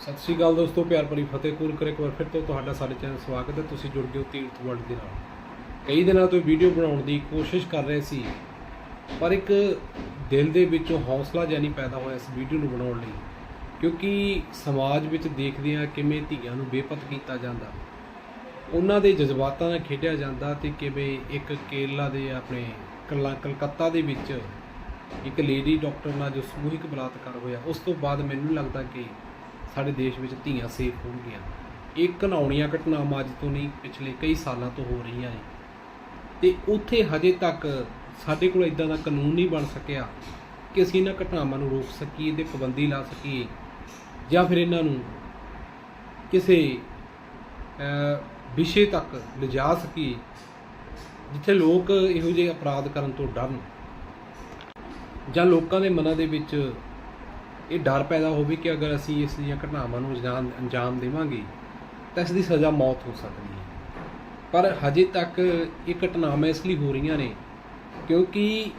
ਸਤਿ ਸ਼੍ਰੀ ਅਕਾਲ ਦੋਸਤੋ, ਪਿਆਰ ਭਰੀ ਫਤਿਹ ਕੂਲ ਕਰੇ ਇੱਕ ਵਾਰ ਫਿਰ ਤੋਂ ਤੁਹਾਡਾ ਸਾਡੇ ਚੈਨਲ ਸਵਾਗਤ ਹੈ। ਤੁਸੀਂ ਜੁੜ ਗਏ ਹੋ ਤੀਰਥ ਵਰਲਡ ਦੇ ਨਾਲ। ਕਈ ਦਿਨਾਂ ਤੋਂ ਵੀਡੀਓ ਬਣਾਉਣ ਦੀ ਕੋਸ਼ਿਸ਼ ਕਰ ਰਹੇ ਸੀ, ਪਰ ਇੱਕ ਦਿਲ ਦੇ ਵਿੱਚੋਂ ਹੌਸਲਾ ਜਿਹਾ ਪੈਦਾ ਹੋਇਆ ਇਸ ਵੀਡੀਓ ਨੂੰ ਬਣਾਉਣ ਲਈ, ਕਿਉਂਕਿ ਸਮਾਜ ਵਿੱਚ ਦੇਖਦੇ ਹਾਂ ਕਿਵੇਂ ਧੀਆਂ ਨੂੰ ਬੇਪਤ ਕੀਤਾ ਜਾਂਦਾ, ਉਹਨਾਂ ਦੇ ਜਜ਼ਬਾਤਾਂ ਨਾਲ ਖੇਡਿਆ ਜਾਂਦਾ ਤੇ ਕਿਵੇਂ ਇੱਕ ਕੇਰਲਾ ਦੇ ਆਪਣੇ ਕਲਾ- ਕਲਕੱਤਾ ਦੇ ਵਿੱਚ ਇੱਕ ਲੇਡੀ ਡਾਕਟਰ ਨਾਲ ਜੋ ਸਮੂਹਿਕ ਬਲਾਤਕਾਰ ਹੋਇਆ, ਉਸ ਤੋਂ ਬਾਅਦ ਮੈਨੂੰ ਲੱਗਦਾ ਕਿ ਸਾਡੇ ਦੇਸ਼ ਵਿੱਚ ਧੀਆਂ ਸੇਫ ਹੋਣਗੀਆਂ। ਇਹ ਘਨਾਉਣੀਆਂ ਘਟਨਾਵਾਂ ਅੱਜ ਤੋਂ ਨਹੀਂ, ਪਿਛਲੇ ਕਈ ਸਾਲਾਂ ਤੋਂ ਹੋ ਰਹੀਆਂ ਨੇ। ਤੇ ਉੱਥੇ ਹਜੇ ਤੱਕ ਸਾਡੇ ਕੋਲ ਇਦਾਂ ਦਾ ਕਾਨੂੰਨ ਨਹੀਂ ਬਣ ਸਕਿਆ ਕਿ ਅਸੀਂ ਇਹਨਾਂ ਘਟਨਾਵਾਂ ਨੂੰ ਰੋਕ ਸਕੀਏ ਤੇ ਪਾਬੰਦੀ ਲਾ ਸਕੀਏ ਜਾਂ ਫਿਰ ਇਹਨਾਂ ਨੂੰ ਕਿਸੇ ਵਿਸ਼ੇ ਤੱਕ ਲਿਜਾ ਸਕੀਏ ਜਿੱਥੇ ਲੋਕ ਇਹੋ ਜਿਹੇ ਅਪਰਾਧ ਕਰਨ ਤੋਂ ਡਰਨ। ਜਾਂ ਲੋਕਾਂ ਦੇ ਮਨਾਂ ਦੇ ਵਿੱਚ ਇਹ ਡਰ ਪੈਦਾ ਹੋਵੇ ਕਿ ਅਗਰ ਅਸੀਂ ਇਸ ਦੀਆਂ ਘਟਨਾਵਾਂ ਨੂੰ ਅੰਜਾਮ ਅੰਜਾਮ ਦੇਵਾਂਗੇ, ਤਾਂ ਇਸ ਦੀ ਸਜ਼ਾ ਮੌਤ ਹੋ ਸਕਦੀ ਹੈ। ਪਰ ਹਜੇ ਤੱਕ ਇਹ ਘਟਨਾਵਾਂ ਇਸ ਲਈ ਹੋ ਰਹੀਆਂ ਨੇ ਕਿਉਂਕਿ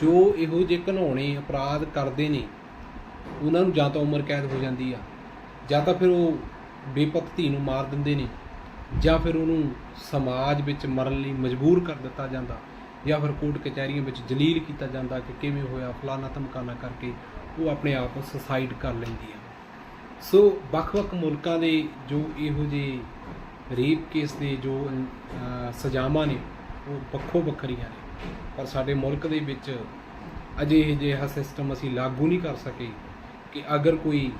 ਜੋ ਇਹੋ ਜਿਹੇ ਘਨਾਉਣੇ ਅਪਰਾਧ ਕਰਦੇ ਨੇ, ਉਹਨਾਂ ਨੂੰ ਜਾਂ ਤਾਂ ਉਮਰ ਕੈਦ ਹੋ ਜਾਂਦੀ ਆ, ਜਾਂ ਤਾਂ ਫਿਰ ਉਹ ਬੇਪਤ ਧੀ ਨੂੰ ਮਾਰ ਦਿੰਦੇ ਨੇ, ਜਾਂ ਫਿਰ ਉਹਨੂੰ ਸਮਾਜ ਵਿੱਚ ਮਰਨ ਲਈ ਮਜਬੂਰ ਕਰ ਦਿੱਤਾ ਜਾਂਦਾ, ਜਾਂ ਫਿਰ ਕੋਰਟ ਕਚਹਿਰੀਆਂ ਵਿੱਚ ਜਲੀਲ ਕੀਤਾ ਜਾਂਦਾ ਕਿ ਕਿਵੇਂ ਹੋਇਆ ਫਲਾਣਾ ਧਮਕਾਣਾ ਕਰਕੇ ਉਹ ਆਪਣੇ ਆਪ ਨੂੰ ਸੁਸਾਈਡ ਕਰ ਲੈਂਦੀ ਆ। ਸੋ ਵੱਖ-ਵੱਖ ਮੁਲਕਾਂ ਦੇ ਜੋ ਇਹੋ ਜਿਹੇ ਰੇਪ ਕੇਸ ਦੇ ਜੋ ਸਜ਼ਾਵਾਂ ਨੇ, ਉਹ ਵੱਖੋ ਵੱਖਰੀਆਂ ਨੇ। ਪਰ ਸਾਡੇ ਮੁਲਕ ਦੇ ਵਿੱਚ ਅਜੇ ਇਹ ਜਿਹਾ ਸਿਸਟਮ ਅਸੀਂ ਲਾਗੂ ਨਹੀਂ ਕਰ ਸਕੇ ਕਿ ਅਗਰ ਕੋਈ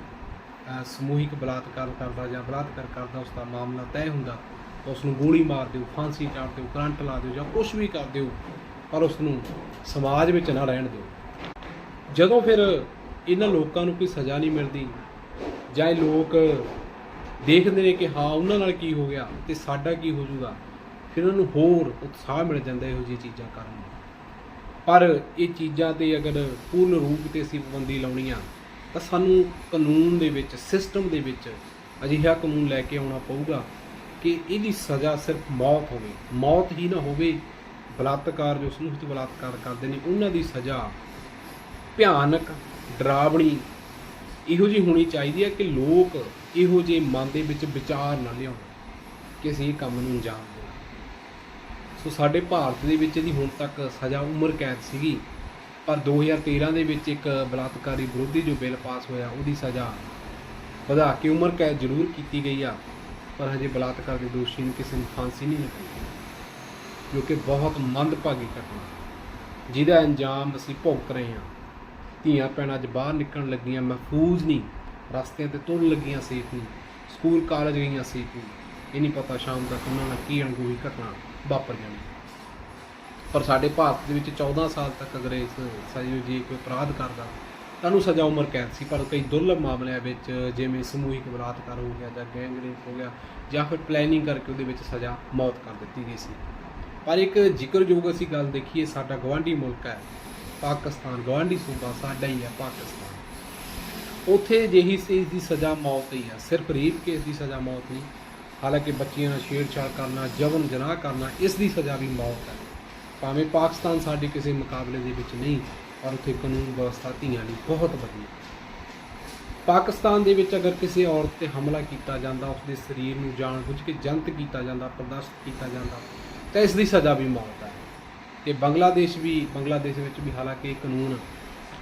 ਸਮੂਹਿਕ ਬਲਾਤਕਾਰ ਕਰਦਾ ਜਾਂ ਬਲਾਤਕਾਰ ਕਰਦਾ, ਉਸ ਦਾ ਮਾਮਲਾ ਤੈਅ ਹੁੰਦਾ, ਤਾਂ ਉਸ ਨੂੰ ਗੋਲੀ ਮਾਰ ਦਿਓ, ਫਾਂਸੀ ਚਾੜ ਦਿਓ, ਕਰੰਟ ਲਾ ਦਿਓ ਜਾਂ ਕੁਝ ਵੀ ਕਰ ਦਿਓ, ਪਰ ਉਸ ਨੂੰ ਸਮਾਜ ਵਿੱਚ ਨਾ ਰਹਿਣ ਦਿਓ। ਜਦੋਂ ਫਿਰ ਇਹਨਾਂ ਲੋਕਾਂ ਨੂੰ ਕੋਈ ਸਜ਼ਾ ਨਹੀਂ ਮਿਲਦੀ। ਜਾਂ ਇਹ ਲੋਕ ਦੇਖਦੇ ਨੇ ਕਿ ਹਾਂ, ਉਹਨਾਂ ਨਾਲ ਕੀ ਹੋ ਗਿਆ ਤੇ ਸਾਡਾ ਕੀ ਹੋ ਜਾਊਗਾ। ਫਿਰ ਉਹਨਾਂ ਨੂੰ ਹੋਰ ਉਤਸ਼ਾਹ ਮਿਲ ਜਾਂਦਾ ਇਹੋ ਜਿਹੀ ਚੀਜ਼ਾਂ ਕਰਨ ਨੂੰ। ਪਰ ਇਹ ਚੀਜ਼ਾਂ ਤੇ ਅਗਰ ਪੂਰਨ ਰੂਪ ਤੇ ਅਸੀਂ ਪਾਬੰਦੀ ਲਾਉਣੀ ਆ, ਤਾਂ ਸਾਨੂੰ ਕਾਨੂੰਨ ਦੇ ਵਿੱਚ, ਸਿਸਟਮ ਦੇ ਵਿੱਚ ਅਜਿਹਾ ਕਾਨੂੰਨ ਲੈ ਕੇ ਆਉਣਾ ਪਊਗਾ ਕਿ ਇਹਦੀ ਸਜ਼ਾ ਸਿਰਫ ਮੌਤ ਹੋਵੇ। ਮੌਤ ਹੀ ਨਾ ਹੋਵੇ, ਬਲਾਤਕਾਰ ਜੋ ਸਮੂਹਿਕ ਬਲਾਤਕਾਰ ਕਰਦੇ ਨੇ, ਉਹਨਾਂ ਦੀ ਸਜ਼ਾ ਭਿਆਨਕ ਡਰਾਵਣੀ ਇਹੋ ਜਿਹੀ ਹੋਣੀ ਚਾਹੀਦੀ ਹੈ ਕਿ ਲੋਕ ਇਹੋ ਜਿਹੇ ਮਨ ਦੇ ਵਿੱਚ ਵਿਚਾਰ ਨਾ ਲਿਆਉਣ ਕਿ ਅਸੀਂ ਇਹ ਕੰਮ ਨੂੰ ਅੰਜਾਮ ਦੇਣਾ। ਸੋ ਸਾਡੇ ਭਾਰਤ ਦੇ ਵਿੱਚ ਇਹਦੀ ਹੁਣ ਤੱਕ ਸਜ਼ਾ ਉਮਰ ਕੈਦ ਸੀਗੀ, ਪਰ 2013 ਦੇ ਵਿੱਚ ਇੱਕ ਬਲਾਤਕਾਰੀ ਵਿਰੋਧੀ ਜੋ ਬਿੱਲ ਪਾਸ ਹੋਇਆ, ਉਹਦੀ ਸਜ਼ਾ ਵਧਾ ਕੇ ਉਮਰ ਕੈਦ ਜ਼ਰੂਰ ਕੀਤੀ ਗਈ ਆ, ਪਰ ਹਜੇ ਬਲਾਤਕਾਰ ਦੇ ਦੋਸ਼ੀ ਨੂੰ ਕਿਸੇ ਨੂੰ ਫਾਂਸੀ ਨਹੀਂ ਲੱਗੀ। ਜੋ ਕਿ ਬਹੁਤ ਮੰਦਭਾਗੀ ਘਟਨਾ ਜਿਹਦਾ ਅੰਜਾਮ ਅਸੀਂ ਭੁਗਤ ਰਹੇ ਹਾਂ। ਧੀਆਂ ਭੈਣਾਂ ਅੱਜ ਬਾਹਰ ਨਿਕਲਣ ਲੱਗੀਆਂ, ਮਹਿਫੂਜ਼ ਨਹੀਂ। ਰਸਤਿਆਂ ਤੇ ਤੁਰਨ ਲੱਗੀਆਂ ਸੇਫ ਨਹੀਂ ਸਕੂਲ, ਕਾਲਜ ਗਈਆਂ ਸੇਫ ਨਹੀਂ ਇਹ ਨਹੀਂ ਪਤਾ ਸ਼ਾਮ ਤੱਕ ਉਹਨਾਂ ਨਾਲ ਕੀ ਅਣਗੋਲੀ ਘਟਨਾ ਵਾਪਰ ਜਾਣੀ। ਪਰ ਸਾਡੇ ਭਾਰਤ ਦੇ ਵਿੱਚ 14 ਸਾਲ ਤੱਕ ਅਗਰ ਇਸ ਸਜ਼ਾ ਜੀ ਕੋਈ ਅਪਰਾਧ ਕਰਦਾ, ਤਾਂ ਉਹਨੂੰ ਸਜ਼ਾ ਉਮਰ ਕੈਦ ਸੀ। ਪਰ ਕਈ ਦੁਰਲਭ ਮਾਮਲਿਆਂ ਵਿੱਚ, ਜਿਵੇਂ ਸਮੂਹਿਕ ਬਲਾਤਕਾਰ ਹੋ ਗਿਆ ਜਾਂ ਗੈਂਗ ਰੇਪ ਹੋ ਗਿਆ, ਜਾਂ ਫਿਰ ਪਲੈਨਿੰਗ ਕਰਕੇ ਉਹਦੇ ਵਿੱਚ ਸਜ਼ਾ ਮੌਤ ਕਰ ਦਿੱਤੀ ਗਈ ਸੀ। ਪਰ ਇੱਕ ਜ਼ਿਕਰਯੋਗ ਅਸੀਂ ਗੱਲ ਦੇਖੀਏ, ਸਾਡਾ ਗਵਾਂਢੀ ਮੁਲਕ ਹੈ। ਪਾਕਿਸਤਾਨ ਗਵਾਂਢੀ ਸੂਬਾ ਸਾਡਾ ਹੀ ਹੈ ਪਾਕਿਸਤਾਨ। ਉੱਥੇ ਜਿਹੀ ਸੀ ਦੀ ਸਜ਼ਾ ਮੌਤ ਹੀ ਹੈ ਸਿਰਫ ਰੇਪ ਕੇਸ ਦੀ ਸਜ਼ਾ ਮੌਤ ਨਹੀਂ, ਹਾਲਾਂਕਿ ਬੱਚੀਆਂ ਨਾਲ ਛੇੜਛਾੜ ਕਰਨਾ, ਜਬਨ ਜਨਾਹ ਕਰਨਾ, ਇਸ ਦੀ ਸਜ਼ਾ ਵੀ ਮੌਤ ਹੈ ਭਾਵੇਂ ਪਾਕਿਸਤਾਨ ਸਾਡੇ ਕਿਸੇ ਮੁਕਾਬਲੇ ਦੇ ਵਿੱਚ ਨਹੀਂ, ਪਰ ਉੱਥੇ ਕਾਨੂੰਨ ਵਿਵਸਥਾ ਧੀਆਂ ਲਈ ਬਹੁਤ ਵਧੀਆ। ਪਾਕਿਸਤਾਨ ਦੇ ਵਿੱਚ ਅਗਰ ਕਿਸੇ ਔਰਤ ਤੇ ਹਮਲਾ ਕੀਤਾ ਜਾਂਦਾ ਉਸ ਦੇ ਸਰੀਰ ਨੂੰ ਜਾਣਬੁੱਝ ਕੇ ਜੰਤ ਕੀਤਾ ਜਾਂਦਾ, ਪ੍ਰਦਰਸ਼ਿਤ ਕੀਤਾ ਜਾਂਦਾ, ਤਾਂ ਇਸ ਦੀ ਸਜ਼ਾ ਵੀ ਮੌਤ ਹੈ ਤੇ ਬੰਗਲਾਦੇਸ਼ ਵੀ, ਬੰਗਲਾਦੇਸ਼ ਵਿੱਚ ਵੀ ਹਾਲਾਂਕਿ ਇਹ ਕਾਨੂੰਨ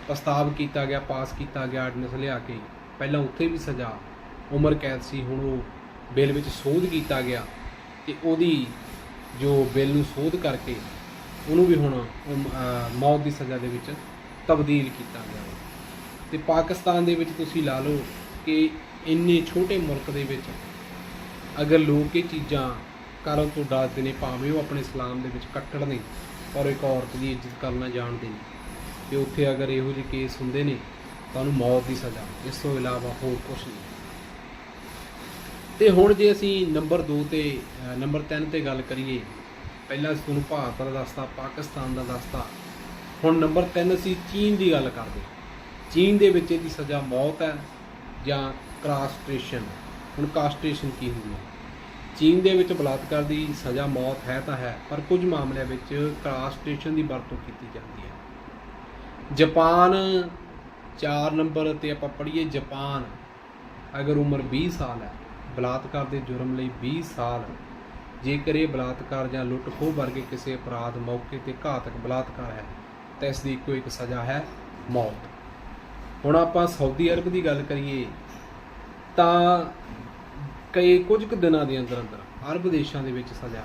ਪ੍ਰਸਤਾਵ ਕੀਤਾ ਗਿਆ, ਪਾਸ ਕੀਤਾ ਗਿਆ, ਆਰਡੀਨੈਂਸ ਲਿਆ ਕੇ ਪਹਿਲਾਂ ਉੱਥੇ ਵੀ ਸਜ਼ਾ ਉਮਰ ਕੈਦ ਸੀ, ਹੁਣ ਉਹ ਬਿੱਲ ਵਿੱਚ ਸੋਧ ਕੀਤਾ ਗਿਆ ਤੇ ਉਹਦੀ ਜੋ ਬਿੱਲ ਨੂੰ ਸੋਧ ਕਰਕੇ ਉਹਨੂੰ ਵੀ ਹੁਣ ਮੌਤ ਦੀ ਸਜ਼ਾ ਦੇ ਵਿੱਚ ਤਬਦੀਲ ਕੀਤਾ ਗਿਆ ਤੇ ਪਾਕਿਸਤਾਨ ਦੇ ਵਿੱਚ ਤੁਸੀਂ ਲਾ ਲਓ ਕਿ ਇੰਨੇ ਛੋਟੇ ਮੁਲਕ ਦੇ ਵਿੱਚ ਅਗਰ ਲੋਕ ਇਹ ਚੀਜ਼ਾਂ ਕਰਨ ਤੋਂ ਡਰਦੇ ਨੇ, ਭਾਵੇਂ ਉਹ ਆਪਣੇ ਇਸਲਾਮ ਦੇ ਵਿੱਚ ਕੱਟੜ ਨੇ ਪਰ ਇੱਕ ਔਰਤ ਦੀ ਇੱਜ਼ਤ ਕਰਨਾ ਜਾਣਦੇ ਨੇ। ਤੇ ਉੱਥੇ ਅਗਰ ਇਹੋ ਜਿਹੇ ਕੇਸ ਹੁੰਦੇ ਨੇ, ਤਾਂ ਉਹਨੂੰ ਮੌਤ ਦੀ ਸਜ਼ਾ। ਇਸ ਤੋਂ ਇਲਾਵਾ ਹੋਰ ਕੁਝ ਨਹੀਂ। ਤੇ ਹੁਣ ਜੇ ਅਸੀਂ ਨੰਬਰ 2 ਤੇ ਨੰਬਰ 3 ਤੇ ਗੱਲ ਕਰੀਏ, ਪਹਿਲਾਂ ਅਸੀਂ ਤੁਹਾਨੂੰ ਭਾਰਤ ਦਾ ਦੱਸਤਾ ਪਾਕਿਸਤਾਨ ਦਾ ਦੱਸਤਾ ਹੁਣ ਨੰਬਰ 3 ਅਸੀਂ ਚੀਨ ਦੀ ਗੱਲ ਕਰਦੇ ਚੀਨ ਦੇ ਵਿੱਚ ਇਹਦੀ ਸਜ਼ਾ ਮੌਤ ਹੈ ਜਾਂ ਕਾਸਟ੍ਰੇਸ਼ਨ ਹੁਣ ਕਾਸਟ੍ਰੇਸ਼ਨ ਕੀ ਹੁੰਦੀ? ਹੈ ਚੀਨ ਦੇ ਵਿੱਚ ਬਲਾਤਕਾਰ ਦੀ ਸਜ਼ਾ ਮੌਤ ਹੈ ਤਾਂ ਹੈ, ਪਰ ਕੁਝ ਮਾਮਲਿਆਂ ਵਿੱਚ ਕਾਸਟ੍ਰੇਸ਼ਨ ਦੀ ਵਰਤੋਂ ਕੀਤੀ ਜਾਂਦੀ ਹੈ। ਜਾਪਾਨ 4 ਨੰਬਰ ਤੇ ਆਪਾਂ ਪੜ੍ਹੀਏ ਜਾਪਾਨ। ਅਗਰ ਉਮਰ 20 ਸਾਲ ਹੈ, ਬਲਾਤਕਾਰ ਦੇ ਜੁਰਮ ਲਈ 20 ਸਾਲ। ਜੇਕਰ ਇਹ ਬਲਾਤਕਾਰ ਜਾਂ ਲੁੱਟ ਖੋਹ ਵਰਗੇ ਕਿਸੇ ਅਪਰਾਧ ਮੌਕੇ ਤੇ ਘਾਤਕ ਬਲਾਤਕਾਰ ਹੈ, ਤਾਂ ਇਸ ਦੀ ਇੱਕੋ ਇੱਕ ਸਜ਼ਾ ਹੈ, ਮੌਤ। ਹੁਣ ਆਪਾਂ ਸਾਊਦੀ ਅਰਬ ਦੀ ਗੱਲ ਕਰੀਏ, ਤਾਂ ਕਈ ਕੁਝ ਕੁ ਦਿਨਾਂ ਦੇ ਅੰਦਰ ਅੰਦਰ ਅਰਬ ਦੇਸ਼ਾਂ ਦੇ ਵਿੱਚ ਸਜ਼ਾ।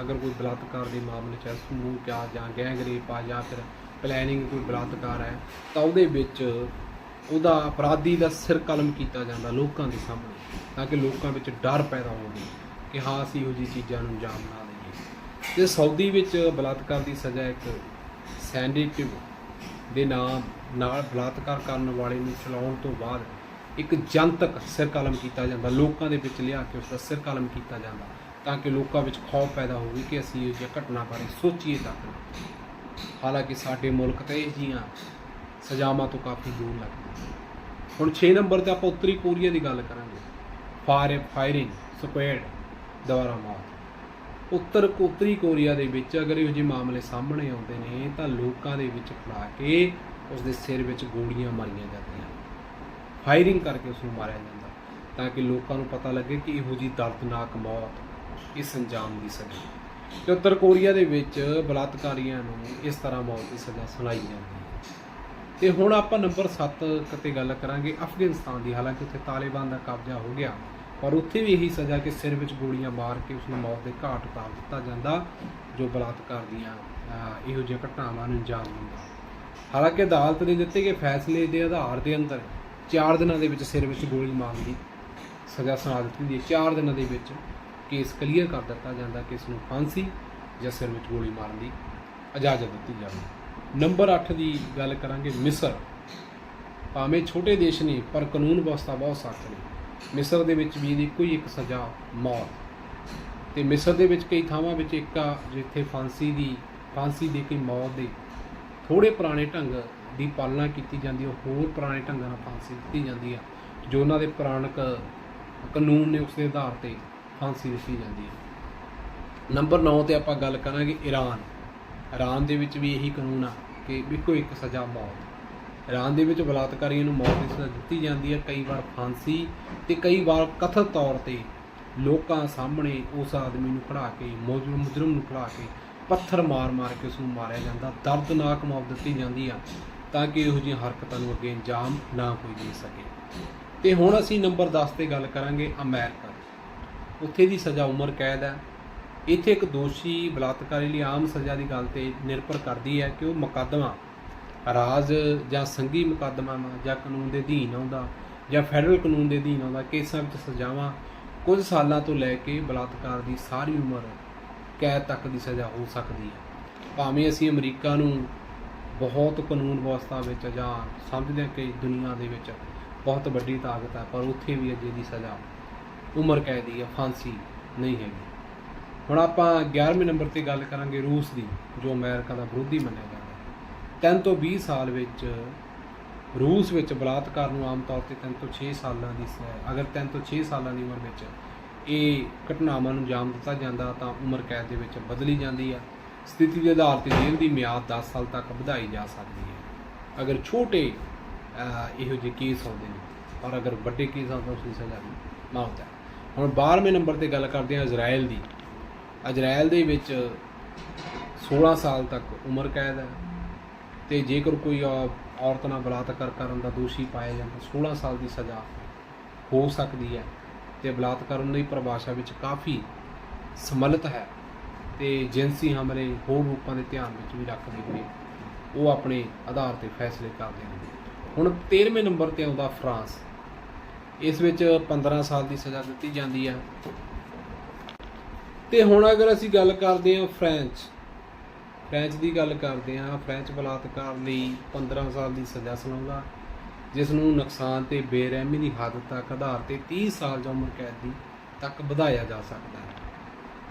ਅਗਰ ਕੋਈ ਬਲਾਤਕਾਰ ਦੇ ਮਾਮਲੇ 'ਚ ਸਮੂਹ ਕਿਆ ਜਾਂ ਗੈਂਗ ਰੇਪ ਆ ਜਾਂ ਫਿਰ ਪਲੈਨਿੰਗ ਕੋਈ ਬਲਾਤਕਾਰ ਹੈ, ਤਾਂ ਉਹਦੇ ਵਿੱਚ ਉਹਦਾ ਅਪਰਾਧੀ ਦਾ ਸਿਰ ਕਲਮ ਕੀਤਾ ਜਾਂਦਾ ਲੋਕਾਂ ਦੇ ਸਾਹਮਣੇ, ਤਾਂ ਕਿ ਲੋਕਾਂ ਵਿੱਚ ਡਰ ਪੈਦਾ ਹੋਵੇ ਕਿ ਹਾਂ, ਅਸੀਂ ਇਹੋ ਜਿਹੀ ਚੀਜ਼ਾਂ ਨੂੰ ਅੰਜਾਮ ਨਾ ਦੇਈਏ। ਤੇ ਸਾਊਦੀ ਵਿੱਚ ਬਲਾਤਕਾਰ ਦੀ ਸਜ਼ਾ ਇੱਕ ਸੈਂਡੇਟਿਵ ਦੇ ਨਾਮ ਨਾਲ ਬਲਾਤਕਾਰ ਕਰਨ ਵਾਲੇ ਨੂੰ ਚਲਾਉਣ ਤੋਂ ਬਾਅਦ ਇੱਕ ਜਨਤਕ ਸਿਰ ਕਲਮ ਕੀਤਾ ਜਾਂਦਾ, ਲੋਕਾਂ ਦੇ ਵਿੱਚ ਲਿਆ ਕੇ ਉਸ ਦਾ ਸਿਰ ਕਲਮ ਕੀਤਾ ਜਾਂਦਾ, ਤਾਂ ਕਿ ਲੋਕਾਂ ਵਿੱਚ ਖੌਫ ਪੈਦਾ ਹੋਵੇ ਕਿ ਅਸੀਂ ਇਹ ਜਿਹੀ ਘਟਨਾ ਬਾਰੇ ਸੋਚੀਏ ਤੱਕ ਨਾ। ਹਾਲਾਂਕਿ ਸਾਡੇ ਮੁਲਕ ਤੇ ਇਹ ਜੀਆਂ ਸਜ਼ਾਵਾਂ ਤੋਂ ਕਾਫੀ ਦੂਰ ਲੱਗਦੀਆਂ ਹੁਣ 6 ਨੰਬਰ ਤੇ ਆਪਾਂ ਉੱਤਰੀ ਕੋਰੀਆ ਦੀ ਗੱਲ ਕਰਾਂਗੇ। ਫਾਇਰ ਫਾਇਰਿੰਗ ਸਕੁਐਡ ਦੁਆਰਾ ਮੌਤ। ਉੱਤਰ ਉੱਤਰੀ ਕੋਰੀਆ ਦੇ ਵਿੱਚ ਅਗਰ ਇਹੋ ਜਿਹੇ ਮਾਮਲੇ ਸਾਹਮਣੇ ਆਉਂਦੇ ਨੇ, ਤਾਂ ਲੋਕਾਂ ਦੇ ਵਿੱਚ ਖੜਾ ਕੇ ਉਸ ਦੇ ਸਿਰ ਵਿੱਚ ਗੋਲੀਆਂ ਮਾਰੀਆਂ ਜਾਂਦੀਆਂ ਫਾਇਰਿੰਗ ਕਰਕੇ ਉਸ ਨੂੰ ਮਾਰਿਆ ਜਾਂਦਾ ਤਾਂ ਕਿ ਲੋਕਾਂ ਨੂੰ ਪਤਾ ਲੱਗੇ ਕਿ ਇਹੋ ਜਿਹੀ ਦਰਦਨਾਕ ਮੌਤ ਇਸ ਅੰਜਾਮ ਦੀ ਸਜ਼ਾ ਤੇ ਉੱਤਰ ਕੋਰੀਆ ਦੇ ਵਿੱਚ ਬਲਾਤਕਾਰੀਆਂ ਨੂੰ ਇਸ ਤਰ੍ਹਾਂ ਮੌਤ ਦੀ ਸਜ਼ਾ ਸੁਣਾਈ ਜਾਂਦੀ ਹੈ। ਤੇ ਹੁਣ ਆਪਾਂ ਨੰਬਰ 7 ਤੇ ਗੱਲ ਕਰਾਂਗੇ ਅਫਗਾਨਿਸਤਾਨ ਦੀ। ਹਾਲਾਂਕਿ ਉੱਥੇ ਤਾਲਿਬਾਨ ਦਾ ਕਬਜ਼ਾ ਹੋ ਗਿਆ, ਪਰ ਉੱਥੇ ਵੀ ਇਹੀ ਸਜ਼ਾ ਕਿ ਸਿਰ ਵਿੱਚ ਗੋਲੀਆਂ ਮਾਰ ਕੇ ਉਸ ਨੂੰ ਮੌਤ ਦੇ ਘਾਟ ਉਤਾਰ ਦਿੱਤਾ ਜਾਂਦਾ, ਜੋ ਬਲਾਤਕਾਰ ਦੀਆਂ ਇਹੋ ਜਿਹੀਆਂ ਘਟਨਾਵਾਂ ਨੂੰ ਅੰਜਾਮ ਦਿੰਦਾ। ਹਾਲਾਂਕਿ ਅਦਾਲਤ ਦੇ ਦਿੱਤੇ ਗਏ ਫੈਸਲੇ ਦੇ ਆਧਾਰ ਦੇ ਅੰਦਰ 4 ਦਿਨਾਂ ਦੇ ਵਿੱਚ ਸਿਰ ਵਿੱਚ ਗੋਲੀ ਮਾਰਨ ਦੀ ਸਜ਼ਾ ਸੁਣਾ ਦਿੱਤੀ ਜਾਂਦੀ ਹੈ। 4 ਦਿਨਾਂ ਦੇ ਵਿੱਚ ਕੇਸ ਕਲੀਅਰ ਕਰ ਦਿੱਤਾ ਜਾਂਦਾ ਕਿ ਇਸ ਨੂੰ ਫਾਂਸੀ ਜਾਂ ਸਿਰ ਵਿੱਚ ਗੋਲੀ ਮਾਰਨ ਦੀ ਇਜਾਜ਼ਤ ਦਿੱਤੀ ਜਾਵੇ ਨੰਬਰ 8 ਦੀ ਗੱਲ ਕਰਾਂਗੇ ਮਿਸਰ। ਭਾਵੇਂ ਛੋਟੇ ਦੇਸ਼ ਨੇ, ਪਰ ਕਾਨੂੰਨ ਵਿਵਸਥਾ ਬਹੁਤ ਸਖਤ ਨੇ। ਮਿਸਰ ਦੇ ਵਿੱਚ ਵੀ ਇਹਦੀ ਇੱਕੋ ਹੀ ਇੱਕ ਸਜ਼ਾ ਮੌਤ। ਤੇ ਮਿਸਰ ਦੇ ਵਿੱਚ ਕਈ ਥਾਵਾਂ ਵਿੱਚ ਇੱਕ ਆ, ਜਿੱਥੇ ਫਾਂਸੀ ਦੀ, ਫਾਂਸੀ ਦੇ ਕਈ ਮੌਤ ਦੇ ਥੋੜੇ ਪੁਰਾਣੇ ਢੰਗ ਦੀ ਪਾਲਣਾ ਕੀਤੀ ਜਾਂਦੀ ਹੈ ਹੋਰ ਪੁਰਾਣੇ ਢੰਗਾਂ ਨਾਲ ਫਾਂਸੀ ਦਿੱਤੀ ਜਾਂਦੀ ਹੈ, ਜੋ ਉਹਨਾਂ ਦੇ ਪੁਰਾਣਕ ਕਾਨੂੰਨ ਨੇ ਉਸ ਦੇ ਆਧਾਰ ਤੇ ਫਾਂਸੀ ਦਿੱਤੀ ਜਾਂਦੀ ਹੈ। ਨੰਬਰ 9 ਤੇ ਆਪਾਂ ਗੱਲ ਕਰਾਂਗੇ ਈਰਾਨ ਈਰਾਨ ਦੇ ਵਿੱਚ ਵੀ ਇਹੀ ਕਾਨੂੰਨ ਆ ਕਿ ਇੱਕੋ ਇੱਕ ਸਜ਼ਾ ਮੌਤ। ਈਰਾਨ ਦੇ ਵਿੱਚ ਬਲਾਤਕਾਰੀਆਂ ਨੂੰ ਮੌਤ ਦੀ ਸਜ਼ਾ ਦਿੱਤੀ ਜਾਂਦੀ ਹੈ, ਕਈ ਵਾਰ ਫਾਂਸੀ ਤੇ ਕਈ ਵਾਰ ਕਥਿਤ ਤੌਰ ਤੇ ਲੋਕਾਂ ਸਾਹਮਣੇ ਉਸ ਆਦਮੀ ਨੂੰ ਖੜਾ ਕੇ ਮੁਜਰਮ ਮੁਜਰਮ ਨੂੰ ਖੜਾ ਕੇ ਪੱਥਰ ਮਾਰ-ਮਾਰ ਕੇ ਉਸ ਨੂੰ ਮਾਰਿਆ ਜਾਂਦਾ। ਦਰਦਨਾਕ ਮੌਤ ਦਿੱਤੀ ਜਾਂਦੀ ਆ। ਤਾਂ ਕਿ ਇਹੋ ਜਿਹੀਆਂ ਹਰਕਤਾਂ ਨੂੰ ਅੱਗੇ ਅੰਜਾਮ ਨਾ ਕੋਈ ਦੇ ਸਕੇ। ਤੇ ਹੁਣ ਅਸੀਂ ਨੰਬਰ 10 ਤੇ ਗੱਲ ਕਰਾਂਗੇ ਅਮਰੀਕਾ ਉੱਥੇ ਦੀ ਸਜ਼ਾ ਉਮਰ ਕੈਦ ਹੈ। ਇੱਥੇ ਇੱਕ ਦੋਸ਼ੀ ਬਲਾਤਕਾਰੀ ਲਈ ਆਮ ਸਜ਼ਾ ਦੀ ਗੱਲ ਤੇ ਨਿਰਭਰ ਕਰਦੀ ਹੈ ਕਿ ਉਹ ਮੁਕੱਦਮਾ ਰਾਜ ਜਾਂ ਸੰਘੀ ਮੁਕੱਦਮਾ ਜਾਂ ਕਾਨੂੰਨ ਦੇ ਅਧੀਨ ਆਉਂਦਾ ਜਾਂ ਫੈਡਰਲ ਕਾਨੂੰਨ ਦੇ ਅਧੀਨ ਆਉਂਦਾ, ਕੇਸਾਂ ਵਿੱਚ ਸਜ਼ਾਵਾਂ ਕੁਝ ਸਾਲਾਂ ਤੋਂ ਲੈ ਕੇ ਬਲਾਤਕਾਰ ਦੀ ਸਾਰੀ ਉਮਰ ਕੈਦ ਤੱਕ ਦੀ ਸਜ਼ਾ ਹੋ ਸਕਦੀ ਹੈ। ਭਾਵੇਂ ਅਸੀਂ ਅਮਰੀਕਾ ਨੂੰ ਬਹੁਤ ਕਾਨੂੰਨ ਵਿਵਸਥਾ ਵਿੱਚ ਜਾਂ ਸਮਝਦੇ ਹਾਂ ਕਿ ਦੁਨੀਆ ਦੇ ਵਿੱਚ ਬਹੁਤ ਵੱਡੀ ਤਾਕਤ ਹੈ, ਪਰ ਉੱਥੇ ਵੀ ਅਜੇ ਦੀ ਸਜ਼ਾ ਉਮਰ ਕੈਦ ਦੀ ਹੈ ਫਾਂਸੀ ਨਹੀਂ ਹੈਗੀ। ਹੁਣ ਆਪਾਂ 11ਵੇਂ ਨੰਬਰ ਤੇ ਗੱਲ ਕਰਾਂਗੇ ਰੂਸ ਦੀ, ਜੋ ਅਮਰੀਕਾ ਦਾ ਵਿਰੋਧੀ ਮੰਨਿਆ ਜਾਂਦਾ ਹੈ। 3 ਤੋਂ 20 ਸਾਲ ਵਿੱਚ ਰੂਸ ਵਿੱਚ ਬਲਾਤਕਾਰ ਨੂੰ ਆਮ ਤੌਰ ਤੇ 3 ਤੋਂ 6 ਸਾਲਾਂ ਦੀ ਸ- ਅਗਰ 3 ਤੋਂ 6 ਸਾਲਾਂ ਦੀ ਉਮਰ ਵਿੱਚ ਇਹ ਘਟਨਾਵਾਂ ਨੂੰ ਜਾਮ ਦਿੱਤਾ ਜਾਂਦਾ, ਤਾਂ ਉਮਰ ਕੈਦ ਦੇ ਵਿੱਚ ਬਦਲੀ ਜਾਂਦੀ ਆ। ਸਥਿਤੀ ਦੇ ਆਧਾਰ ਤੇ ਜੇਲ੍ਹ ਦੀ ਮਿਆਦ 10 ਸਾਲ ਤੱਕ ਵਧਾਈ ਜਾ ਸਕਦੀ ਹੈ। ਅਗਰ ਛੋਟੇ ਇਹੋ ਜਿਹੇ ਕੇਸ ਆਉਂਦੇ ਨੇ, ਔਰ ਅਗਰ ਵੱਡੇ ਕੇਸ ਆਉਂਦੇ ਉਸ ਦੀ ਸਜ਼ਾ ਵੀ ਮੌਤ ਹੈ। ਹੁਣ 12ਵੇਂ ਨੰਬਰ ਤੇ ਗੱਲ ਕਰਦੇ ਹਾਂ ਇਜ਼ਰਾਈਲ ਦੀ। ਇਜ਼ਰਾਈਲ ਦੇ ਵਿੱਚ 16 ਸਾਲ ਤੱਕ ਉਮਰ ਕੈਦ ਹੈ ਤੇ ਜੇਕਰ ਕੋਈ ਔ- ਔਰਤ ਨਾਲ ਬਲਾਤਕਾਰ ਕਰਨ ਦਾ ਦੋਸ਼ੀ ਪਾਇਆ ਜਾਂਦਾ 16 ਸਾਲ ਦੀ ਸਜ਼ਾ ਹੋ ਸਕਦੀ ਹੈ ਤੇ ਬਲਾਤਕਾਰ ਉਹਨਾਂ ਦੀ ਪਰਿਭਾਸ਼ਾ ਵਿੱਚ ਕਾਫੀ ਸਮਲਿਤ ਹੈ। ਤੇ ਜਿਨਸੀ ਹਮਲੇ ਹੋਰ ਰੂਪਾਂ ਦੇ ਧਿਆਨ ਵਿੱਚ ਵੀ ਰੱਖਦੇ ਹੋਏ ਉਹ ਆਪਣੇ ਆਧਾਰ ਤੇ ਫੈਸਲੇ ਕਰਦੇ ਹਨ ਹੁਣ 13ਵੇਂ ਨੰਬਰ ਤੇ ਆਉਂਦਾ ਫਰਾਂਸ। ਇਸ ਵਿੱਚ 15 ਸਾਲ ਦੀ ਸਜ਼ਾ ਦਿੱਤੀ ਜਾਂਦੀ ਹੈ ਤੇ ਹੁਣ ਅਗਰ ਅਸੀਂ ਗੱਲ ਕਰਦੇ ਹਾਂ ਫ੍ਰੈਂਚ ਫ੍ਰੈਂਚ ਦੀ ਗੱਲ ਕਰਦੇ ਹਾਂ, ਫ੍ਰੈਂਚ ਬਲਾਤਕਾਰ ਲਈ 15 ਸਾਲ ਦੀ ਸਜ਼ਾ ਸੁਣਾਉਂਦਾ, ਜਿਸ ਨੂੰ ਨੁਕਸਾਨ ਤੇ ਬੇਰਹਿਮੀ ਦੀ ਹੱਦ ਤੱਕ ਆਧਾਰ ਤੇ 30 ਸਾਲ ਜਾਂ ਉਮਰ ਕੈਦ ਦੀ ਤੱਕ ਵਧਾਇਆ ਜਾ ਸਕਦਾ ਹੈ।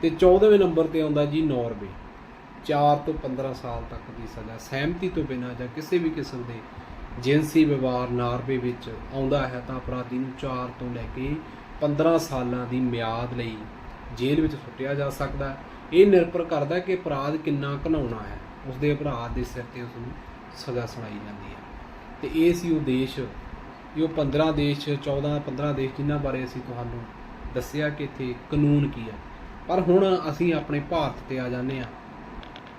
ਤੇ 14ਵੇਂ ਨੰਬਰ ਤੇ ਆਉਂਦਾ ਜੀ ਨਾਰਵੇ। 4 ਤੋਂ 15 ਸਾਲ ਤੱਕ ਦੀ ਸਜ਼ਾ, ਸਹਿਮਤੀ ਤੋਂ ਬਿਨਾਂ ਜਾਂ ਕਿਸੇ ਵੀ ਕਿਸਮ ਦੇ ਜਿਨਸੀ ਵਿਵਹਾਰ ਨਾਰਵੇ ਵਿੱਚ ਆਉਂਦਾ ਹੈ ਤਾਂ ਅਪਰਾਧੀ ਨੂੰ 4 ਤੋਂ ਲੈ ਕੇ 15 ਸਾਲਾਂ ਦੀ ਮਿਆਦ ਲਈ ਜੇਲ੍ਹ ਵਿੱਚ ਸੁੱਟਿਆ ਜਾ ਸਕਦਾ ਹੈ। ਇਹ ਨਿਰਭਰ ਕਰਦਾ ਕਿ ਅਪਰਾਧ ਕਿੰਨਾ ਘਨਾਉਣਾ ਹੈ। ਉਸ ਦੇ ਅਪਰਾਧ ਦੇ ਸਿਰ ਤੇ ਉਸ ਨੂੰ ਸਜ਼ਾ ਸੁਣਾਈ ਜਾਂਦੀ ਹੈ। ਤੇ ਇਹ ਸੀ ਉਹ ਦੇਸ਼ ਇਹ ਉਹ 15 ਦੇਸ਼ 14 15 ਦੇਸ਼ ਜਿਨ੍ਹਾਂ ਬਾਰੇ ਅਸੀਂ ਤੁਹਾਨੂੰ ਦੱਸਿਆ ਕਿ ਇੱਥੇ ਕਾਨੂੰਨ ਕੀ ਹੈ। ਪਰ ਹੁਣ ਅਸੀਂ ਆਪਣੇ ਭਾਰਤ ਤੇ ਆ ਜਾਂਦੇ ਆ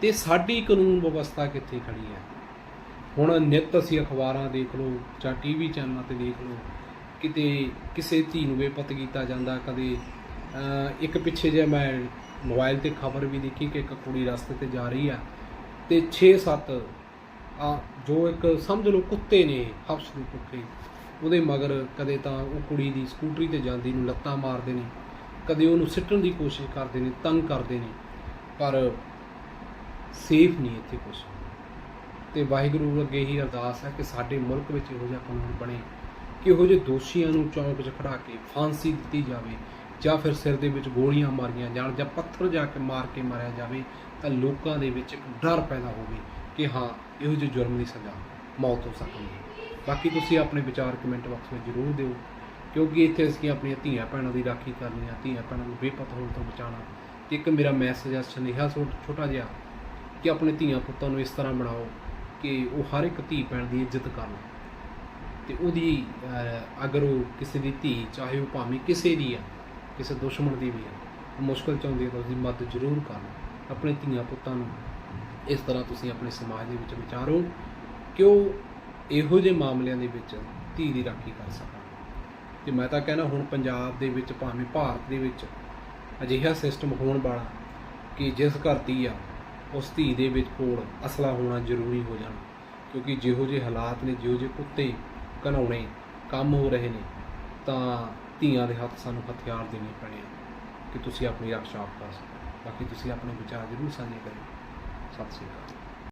ਤੇ ਸਾਡੀ ਕਾਨੂੰਨ ਵਿਵਸਥਾ ਕਿੱਥੇ ਖੜੀ ਹੈ? ਹੁਣ ਨਿਤ ਅਸੀਂ ਅਖਬਾਰਾਂ ਦੇਖ ਲਓ ਜਾਂ ਟੀਵੀ ਚੈਨਲਾਂ ਤੇ ਦੇਖ ਲਓ, ਕਿਤੇ ਕਿਸੇ ਧੀ ਨੂੰ ਬੇਪਤ ਕੀਤਾ ਜਾਂਦਾ, ਕਦੇ ਇੱਕ ਪਿੱਛੇ ਜੇ ਮੈਂ ਮੋਬਾਈਲ ਤੇ ਖਬਰ ਵੀ ਦੇਖੀ ਕਿ ਇੱਕ ਕੁੜੀ ਰਸਤੇ ਤੇ ਜਾ ਰਹੀ ਆ ਤੇ 6-7 ਆ, ਜੋ ਇੱਕ ਸਮਝ ਲਓ ਕੁੱਤੇ ਨੇ ਹਫਸ ਦੇ ਕੁੱਤੇ, ਉਹਦੇ ਮਗਰ ਕਦੇ ਤਾਂ ਉਹ ਕੁੜੀ ਦੀ ਸਕੂਟਰੀ ਤੇ ਜਾਂਦੀ ਨੂੰ ਲੱਤਾਂ ਮਾਰਦੇ ਨੇ। ਕਦੇ ਉਹਨੂੰ ਸਿੱਟਣ ਦੀ ਕੋਸ਼ਿਸ਼ ਕਰਦੇ ਨੇ, ਤੰਗ ਕਰਦੇ ਨੇ, ਪਰ ਸੇਫ ਨਹੀਂ ਇੱਥੇ ਕੁਛ। ਤੇ ਵਾਹਿਗੁਰੂ ਅੱਗੇ ਹੀ ਅਰਦਾਸ ਹੈ ਕਿ ਸਾਡੇ ਮੁਲਕ ਵਿੱਚ ਇਹੋ ਜਿਹਾ ਕਾਨੂੰਨ ਬਣੇ ਕਿ ਇਹੋ ਜਿਹੇ ਦੋਸ਼ੀਆਂ ਨੂੰ ਚੌਂਕ 'ਚ ਖੜਾ ਕੇ ਫਾਂਸੀ ਦਿੱਤੀ ਜਾਵੇ ਜਾਂ ਫਿਰ ਸਿਰ ਦੇ ਵਿੱਚ ਗੋਲੀਆਂ ਮਾਰੀਆਂ ਜਾਣ ਜਾਂ ਪੱਥਰ ਜਾ ਕੇ ਮਾਰ ਕੇ ਮਾਰਿਆ ਜਾਵੇ ਤਾਂ ਲੋਕਾਂ ਦੇ ਵਿੱਚ ਇੱਕ ਡਰ ਪੈਦਾ ਹੋਵੇ ਕਿ ਹਾਂ, ਇਹੋ ਜਿਹੇ ਜੁਰਮ ਦੀ ਸਜ਼ਾ ਮੌਤ ਹੋ ਸਕਦੀ ਹੈ। ਬਾਕੀ ਤੁਸੀਂ ਆਪਣੇ ਵਿਚਾਰ ਕਮੈਂਟ ਬਾਕਸ ਵਿੱਚ ਜ਼ਰੂਰ ਦਿਓ। ਕਿਉਂਕਿ ਇੱਥੇ ਅਸੀਂ ਆਪਣੀਆਂ ਧੀਆਂ ਭੈਣਾਂ ਦੀ ਰਾਖੀ ਕਰਨੀ ਆ, ਧੀਆਂ ਭੈਣਾਂ ਨੂੰ ਬੇਪਤ ਹੋਣ ਤੋਂ ਬਚਾਉਣਾ। ਤੇ ਇੱਕ ਮੇਰਾ ਮੈਸੇਜ ਆ ਸੁਨੇਹਾ ਛੋ- ਛੋਟਾ ਜਿਹਾ ਕਿ ਆਪਣੇ ਧੀਆਂ ਪੁੱਤਾਂ ਨੂੰ ਇਸ ਤਰ੍ਹਾਂ ਬਣਾਓ ਕਿ ਉਹ ਹਰ ਇੱਕ ਧੀ ਭੈਣ ਦੀ ਇੱਜ਼ਤ ਕਰਨ। ਤੇ ਉਹਦੀ ਅਗਰ ਉਹ ਕਿਸੇ ਦੀ ਧੀ, ਚਾਹੇ ਉਹ ਭਾਵੇਂ ਕਿਸੇ ਦੀ ਆ, ਕਿਸੇ ਦੁਸ਼ਮਣ ਦੀ ਵੀ ਆ, ਉਹ ਮੁਸ਼ਕਲ ਚ ਆਉਂਦੀ ਹੈ ਤਾਂ ਉਸਦੀ ਮਦਦ ਜ਼ਰੂਰ ਕਰਨ। ਆਪਣੇ ਧੀਆਂ ਪੁੱਤਾਂ ਨੂੰ ਇਸ ਤਰ੍ਹਾਂ ਤੁਸੀਂ ਆਪਣੇ ਸਮਾਜ ਦੇ ਵਿੱਚ ਵਿਚਾਰੋ ਕਿ ਉਹ ਇਹੋ ਜਿਹੇ ਮਾਮਲਿਆਂ ਦੇ ਵਿੱਚ ਧੀ ਦੀ ਰਾਖੀ ਕਰ ਸਕਣ। ਤੇ ਮੈਂ ਤਾਂ ਕਹਿੰਦਾ ਹੁਣ ਪੰਜਾਬ ਦੇ ਵਿੱਚ ਭਾਵੇਂ ਭਾਰਤ ਦੇ ਵਿੱਚ ਅਜਿਹਾ ਸਿਸਟਮ ਹੋਣ ਵਾਲਾ ਕਿ ਜਿਸ ਘਰ ਧੀ ਆ, ਉਸ ਧੀ ਦੇ ਵਿੱਚ ਕੋਲ ਅਸਲਾ ਹੋਣਾ ਜ਼ਰੂਰੀ ਹੋ ਜਾਣਾ। ਕਿਉਂਕਿ ਜਿਹੋ ਜਿਹੇ ਹਾਲਾਤ ਨੇ, ਜਿਹੋ ਜਿਹੇ ਕੁੱਤੇ ਘਨਾਉਣੇ, ਕੰਮ ਹੋ ਰਹੇ ਨੇ, ਤਾਂ ਧੀਆਂ ਦੇ ਹੱਥ ਸਾਨੂੰ ਹਥਿਆਰ ਦੇਣੇ ਪੈਣੇ ਆ ਕਿ ਤੁਸੀਂ ਆਪਣੀ ਰੱਖਿਆ ਆਪ ਕਰ ਸਕੋ। ਬਾਕੀ ਤੁਸੀਂ ਆਪਣੇ ਵਿਚਾਰ ਜ਼ਰੂਰ ਸਾਂਝੇ ਕਰਿਓ। ਸਤਿ ਸ਼੍ਰੀ ਅਕਾਲ।